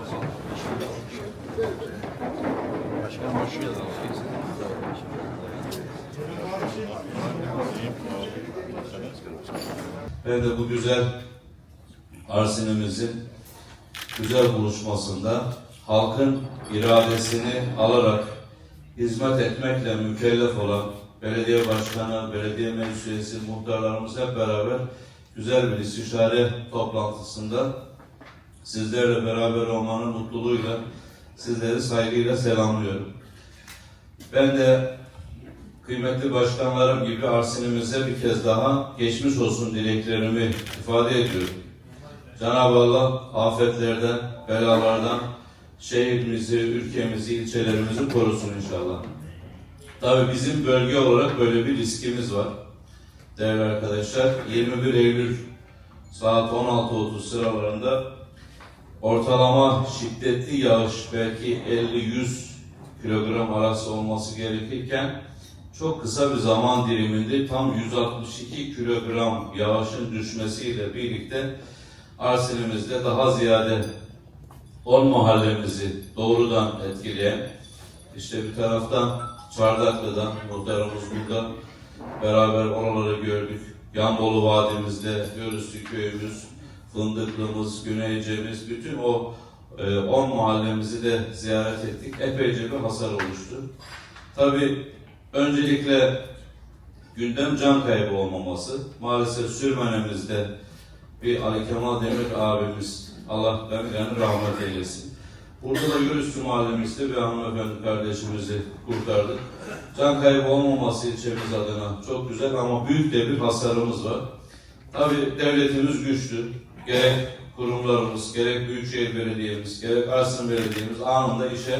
Başkanım. Ben de bu güzel Arsin'imizin güzel buluşmasında halkın iradesini alarak hizmet etmekle mükellef olan belediye başkanı, belediye meclis üyesi, muhtarlarımız hep beraber güzel bir istişare toplantısında sizlerle beraber olmanın mutluluğuyla sizleri saygıyla selamlıyorum. Ben de kıymetli başkanlarım gibi Arsin'imize bir kez daha geçmiş olsun dileklerimi ifade ediyorum. Cenab-ı Allah afetlerden, belalardan şehrimizi, ülkemizi, ilçelerimizi korusun inşallah. Tabii bizim bölge olarak böyle bir riskimiz var. Değerli arkadaşlar, 21 Eylül saat 16.30 sıralarında ortalama şiddetli yağış belki 50-100 kilogram arası olması gerekirken çok kısa bir zaman diliminde tam 162 kilogram yağışın düşmesiyle birlikte Arsin'imizde daha ziyade 10 mahallemizi doğrudan etkileyen işte bir taraftan Çardaklı'dan muhtarımız burada beraber oraları gördük. Yanbolu Vadimizde Görüstü köyümüz, Fındıklımız, Güneyce'miz bütün o 10 mahallemizi de ziyaret ettik. Epeyce bir hasar oluştu. Tabii öncelikle gündem can kaybı olmaması. Maalesef Sürmenemizde bir Ali Kemal Demir abimiz Allah yani rahmet eylesin. Burada da Yürüstü mahallemizde bir hanımefendi kardeşimizi kurtardık. Can kaybı olmaması ilçemiz adına çok güzel ama büyük de bir hasarımız var. Tabii devletimiz güçlü. Gerek kurumlarımız, gerek Büyükşehir Belediye'miz, gerek Arslan Belediye'miz anında işe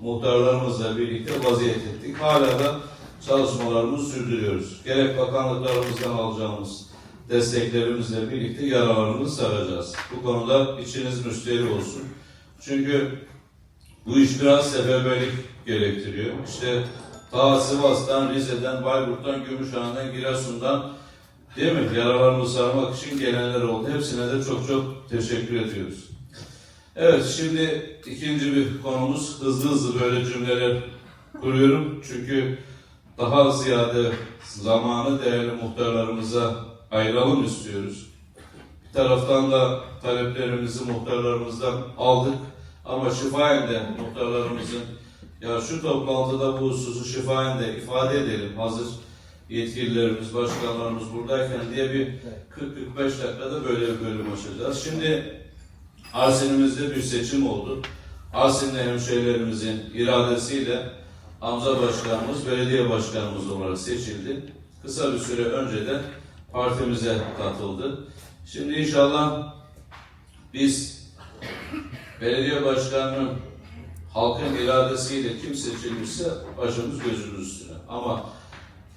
muhtarlarımızla birlikte vaziyet ettik. Hala da çalışmalarımızı sürdürüyoruz. Gerek bakanlıklarımızdan alacağımız desteklerimizle birlikte yaralarımızı saracağız. Bu konuda içiniz müşteri olsun. Çünkü bu iş biraz seferberlik gerektiriyor. İşte ta Sivas'tan, Rize'den, Bayburt'tan, Gümüşhane'den, Giresun'dan değil mi? Yaralarımızı sarmak için gelenler oldu. Hepsine de çok çok teşekkür ediyoruz. Evet, şimdi ikinci bir konumuz. Hızlı hızlı böyle cümleler kuruyorum. Çünkü daha ziyade zamanı değerli muhtarlarımıza ayıralım istiyoruz. Bir taraftan da taleplerimizi muhtarlarımızdan aldık. Ama şifayen de muhtarlarımızın ya şu toplantıda bu hususu şifayen de ifade edelim. Hazır yetkililerimiz, başkanlarımız buradayken diye bir 40-45 dakikada böyle bir bölüm açacağız. Şimdi Arsin'imizde bir seçim oldu. Arsin'de hemşehrilerimizin iradesiyle Hamza Başkanımız belediye başkanımız olarak seçildi. Kısa bir süre önce de partimize katıldı. Şimdi inşallah biz belediye başkanının halkın iradesiyle kim seçilmişse başımız gözümüz üstüne. Ama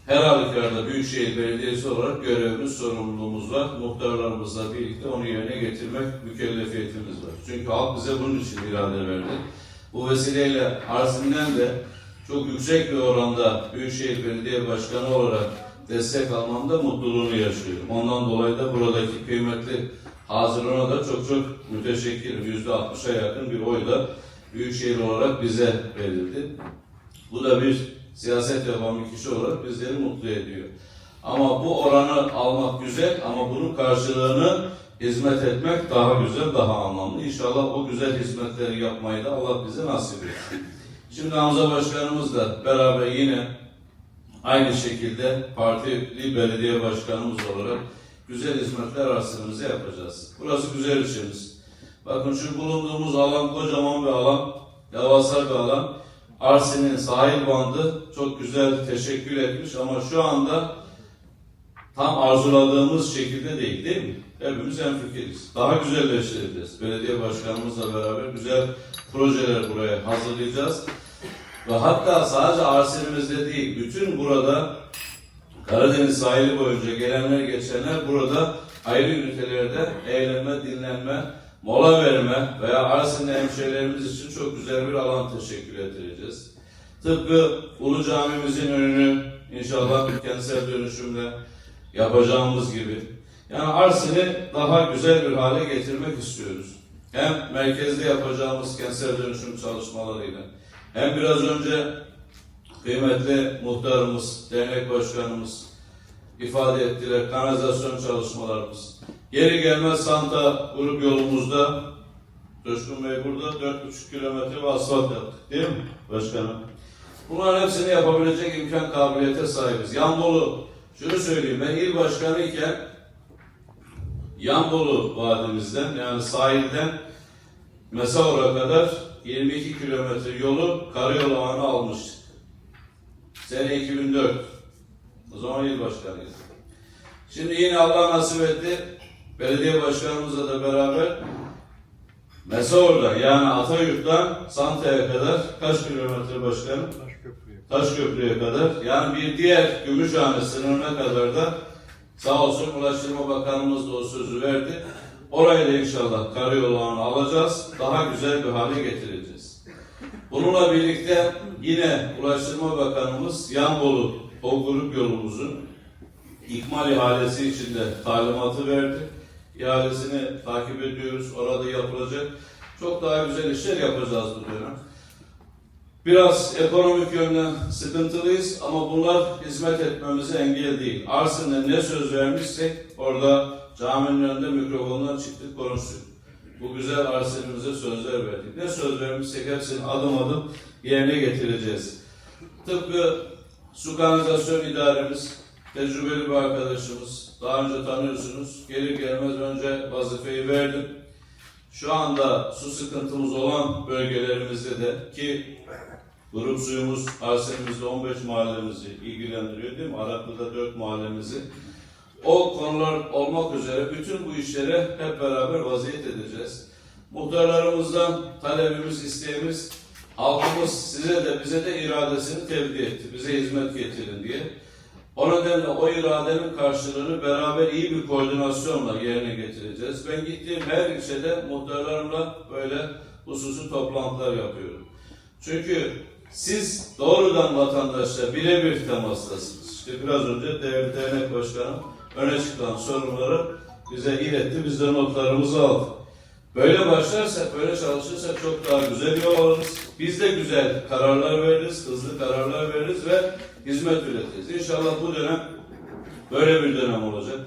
her halükarda Büyükşehir Belediyesi olarak görevimiz, sorumluluğumuz var. Muhtarlarımızla birlikte onu yerine getirmek mükellefiyetimiz var. Çünkü halk bize bunun için irade verdi. Bu vesileyle Arsin'den de çok yüksek bir oranda Büyükşehir Belediye Başkanı olarak destek almamda mutluluğunu yaşıyorum. Ondan dolayı da buradaki kıymetli hazırlığına da çok çok müteşekkirim. Yüzde altmışa yakın bir oy da Büyükşehir olarak bize verildi. Bu da bir siyaset yapan bir kişi olarak bizleri mutlu ediyor. Ama bu oranı almak güzel ama bunun karşılığını hizmet etmek daha güzel, daha anlamlı. İnşallah o güzel hizmetleri yapmayı da Allah bize nasip etsin. Şimdi Hamza Başkanımızla beraber yine aynı şekilde partili belediye başkanımız olarak güzel hizmetler arasımızı yapacağız. Burası güzel işimiz. Bakın şu bulunduğumuz alan kocaman bir alan, devasa bir alan. Arsin'in sahil bandı çok güzel teşekkür etmiş ama şu anda tam arzuladığımız şekilde değil değil mi? Hepimiz hemfikiriz. Daha güzelleştireceğiz. Belediye başkanımızla beraber güzel projeler buraya hazırlayacağız. Ve hatta sadece Arsin'imizde değil, bütün burada Karadeniz sahili boyunca gelenler geçenler burada ayrı ünitelerde eğlenme, dinlenme, mola verme veya Arsin'de hemşehrilerimiz için çok güzel bir alan teşekkür ettireceğiz. Tıpkı Ulu Camimizin önünü inşallah kentsel dönüşümle yapacağımız gibi. Yani Arsin'i daha güzel bir hale getirmek istiyoruz. hem merkezde yapacağımız kentsel dönüşüm çalışmalarıyla hem biraz önce kıymetli muhtarımız, dernek başkanımız ifade ettiler kanalizasyon çalışmalarımız. Geri gelmez Santa grup yolumuzda Coşkun Bey burada 4,5 kilometre bir asfalt yaptık değil mi başkanım? Bunların hepsini yapabilecek imkan kabiliyete sahibiz. Yanbolu, şunu söyleyeyim ben il başkanı iken Yanbolu Vadimizden yani sahilden Mesaur'a kadar 22 kilometre yolu karayolu ağına almıştık. Sene 2004. O zaman il başkanıyız. Şimdi yine Allah nasip etti. Belediye başkanımızla da beraber Mesaur'da yani Atayurt'tan Santa'ya kadar kaç kilometre başkanım? Taşköprü'ye kadar yani bir diğer Gümüşhane sınırına kadar da sağ olsun Ulaştırma Bakanımız da o sözü verdi. Orayı da inşallah karayolu ağına alacağız. Daha güzel bir hale getireceğiz. Bununla birlikte yine Ulaştırma Bakanımız Yanbolu o grup yolumuzun ikmal ihalesi için de talimatı verdi. İhalesini takip ediyoruz. Orada yapılacak. Çok daha güzel işler yapacağız bu dönem. Biraz ekonomik yönden sıkıntılıyız ama bunlar hizmet etmemize engel değil. Arsen'e ne söz vermişsek orada caminin önünde mikrofondan çıktık konuştuk. Bu güzel Arsen'imize sözler verdik. Ne söz vermişsek hepsini adım adım yerine getireceğiz. Tıpkı su kanalizasyon idaremiz, tecrübeli bir arkadaşımız, daha önce tanıyorsunuz. Gelir gelmez önce vazifeyi verdim. Şu anda su sıkıntımız olan bölgelerimizde de ki grup suyumuz Arsenimizde 15 mahallemizi ilgilendiriyor değil mi? Araklı'da 4 mahallemizi. O konular olmak üzere bütün bu işlere hep beraber vaziyet edeceğiz. Muhtarlarımızdan talebimiz, isteğimiz halkımız size de bize de iradesini tebliğ etti. Bize hizmet getirin diye. O nedenle o iradenin karşılığını beraber iyi bir koordinasyonla yerine getireceğiz. Ben gittiğim her ilçede muhtarlarımla böyle hususi toplantılar yapıyorum. Çünkü siz doğrudan vatandaşla birebir temastasınız. İşte biraz önce değerli dernek başkanım öne çıkan sorunları bize iletti. Biz de notlarımızı aldık. Böyle başlarsak, böyle çalışırsak çok daha güzel yol alırız. Biz de güzel kararlar veririz, hızlı kararlar veririz ve hizmet üretiriz. İnşallah bu dönem böyle bir dönem olacak.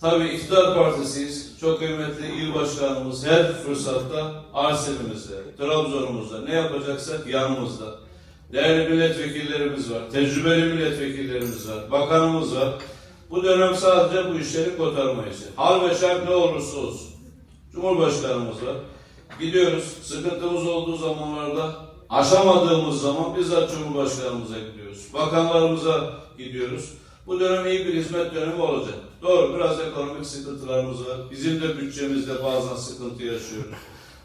Tabii iktidar partisiyiz. Çok kıymetli il başkanımız her fırsatta Arsen'imizde, Trabzon'umuzda ne yapacaksak yanımızda. Değerli milletvekillerimiz var, tecrübeli milletvekillerimiz var, bakanımız var. Bu dönem sadece bu işleri kotarma için. Hal ve şart ne olursa olsun. Cumhurbaşkanımız var. Gidiyoruz. Sıkıntımız olduğu zamanlarda aşamadığımız zaman bizzat Cumhurbaşkanımıza gidiyoruz. Bakanlarımıza gidiyoruz. Bu dönem iyi bir hizmet dönemi olacak. Doğru biraz ekonomik sıkıntılarımız var. Bizim de bütçemizde bazen sıkıntı yaşıyoruz.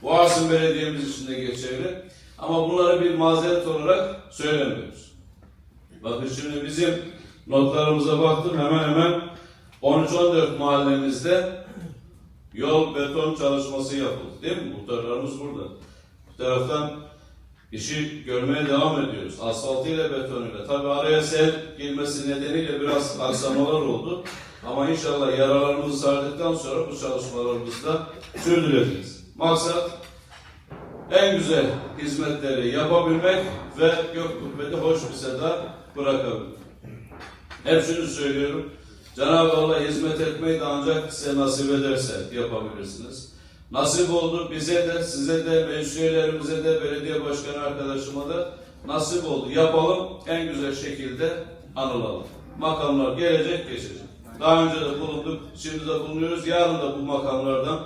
Bu Arsın Belediye'miz için de geçerli. Ama bunları bir mazeret olarak söylemiyoruz. Bakın şimdi bizim notlarımıza baktım hemen hemen 13-14 mahallemizde yol beton çalışması yapıldı değil mi? Muhtarlarımız burada. Bir taraftan işi görmeye devam ediyoruz. Asfaltıyla betonuyla. Tabi araya sel girmesi nedeniyle biraz aksamalar oldu. Ama inşallah yaralarımızı sardıktan sonra bu çalışmalarımızı da sürdüreceğiz. Maksat en güzel hizmetleri yapabilmek ve gök kubbede hoş bir seda bırakabilmek. Hep şunu söylüyorum. Cenab-ı Allah hizmet etmeyi de ancak size nasip ederse yapabilirsiniz. Nasip oldu bize de, size de, meclis de, belediye başkanı arkadaşıma da nasip oldu. Yapalım, en güzel şekilde anılalım. Makamlar gelecek, geçecek. Daha önce de bulunduk, şimdi de bulunuyoruz. Yarın da bu makamlardan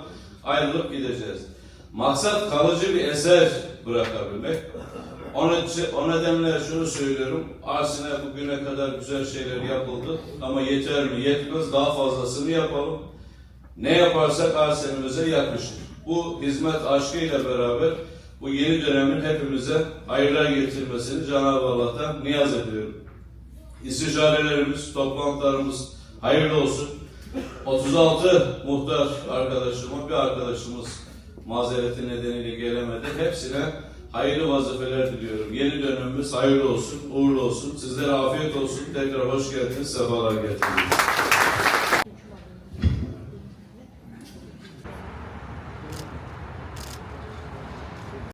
ayrılıp gideceğiz. Maksat kalıcı bir eser bırakabilmek. O nedenle şunu söylüyorum. Arsin'e bugüne kadar güzel şeyler yapıldı. Ama yeter mi? Yetmez. Daha fazlasını yapalım. Ne yaparsak Arsen'imize yakışır. Bu hizmet aşkıyla beraber bu yeni dönemin hepimize hayırlar getirmesini Cenab-ı Allah'tan niyaz ediyorum. İstişarelerimiz, toplantılarımız hayırlı olsun. 36 muhtar arkadaşıma, bir arkadaşımız mazereti nedeniyle gelemedi. Hepsine hayırlı vazifeler diliyorum. Yeni dönemimiz hayırlı olsun, uğurlu olsun. Sizlere afiyet olsun. Tekrar hoş geldiniz, sefalar getirdiniz.